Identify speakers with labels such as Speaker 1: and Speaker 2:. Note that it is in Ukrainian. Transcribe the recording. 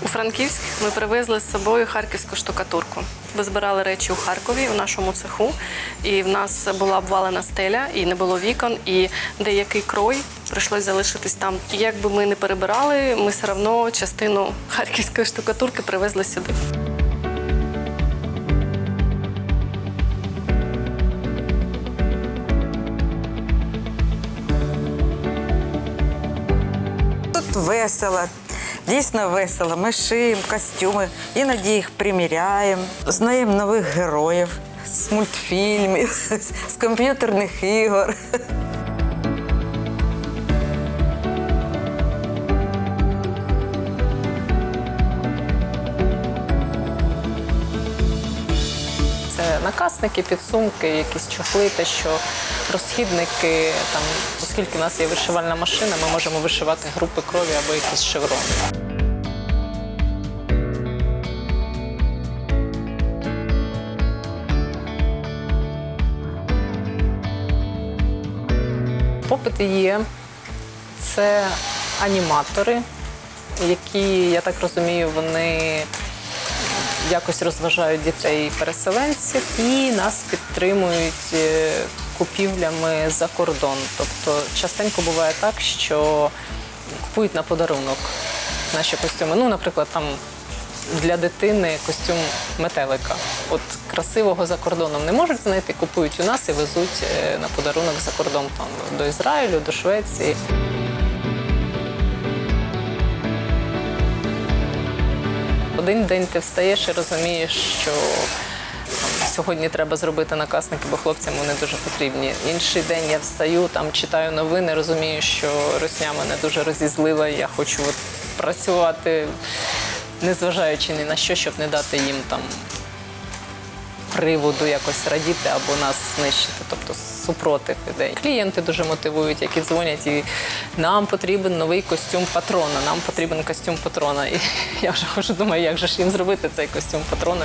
Speaker 1: У Франківськ ми привезли з собою харківську штукатурку. Ми збирали речі у Харкові у нашому цеху, і в нас була обвалена стеля, і не було вікон, і деякий крой прийшлось залишитись там. І як би ми не перебирали, ми все одно частину харківської штукатурки привезли сюди.
Speaker 2: Тут весело, дійсно весело. Ми шиємо костюми, іноді їх приміряємо, знаємо нових героїв з мультфільмів, з комп'ютерних ігор.
Speaker 3: Це накасники, підсумки, якісь чохли, те, що розхідники. Там, оскільки в нас є вишивальна машина, ми можемо вишивати групи крові або якісь шеврони. Попит є. Це аніматори, які, я так розумію, вони якось розважають дітей-переселенців і нас підтримують е, купівлями за кордон. Тобто частенько буває так, що купують на подарунок наші костюми. Ну, наприклад, там для дитини костюм метелика. От красивого за кордоном не можуть знайти, купують у нас і везуть е, на подарунок за кордон там, до Ізраїлю, до Швеції. Один день ти встаєш і розумієш, що там, сьогодні треба зробити накасники, бо хлопцям вони дуже потрібні. Інший день я встаю, там читаю новини, розумію, що росня мене дуже розізлила, я хочу от, працювати, незважаючи ні на що, щоб не дати їм там приводу якось радіти або нас знищити, тобто супротив ідей. Клієнти дуже мотивують, які дзвонять і нам потрібен новий костюм патрона, нам потрібен костюм патрона. І я вже хочу думаю, як же ж їм зробити цей костюм патрона.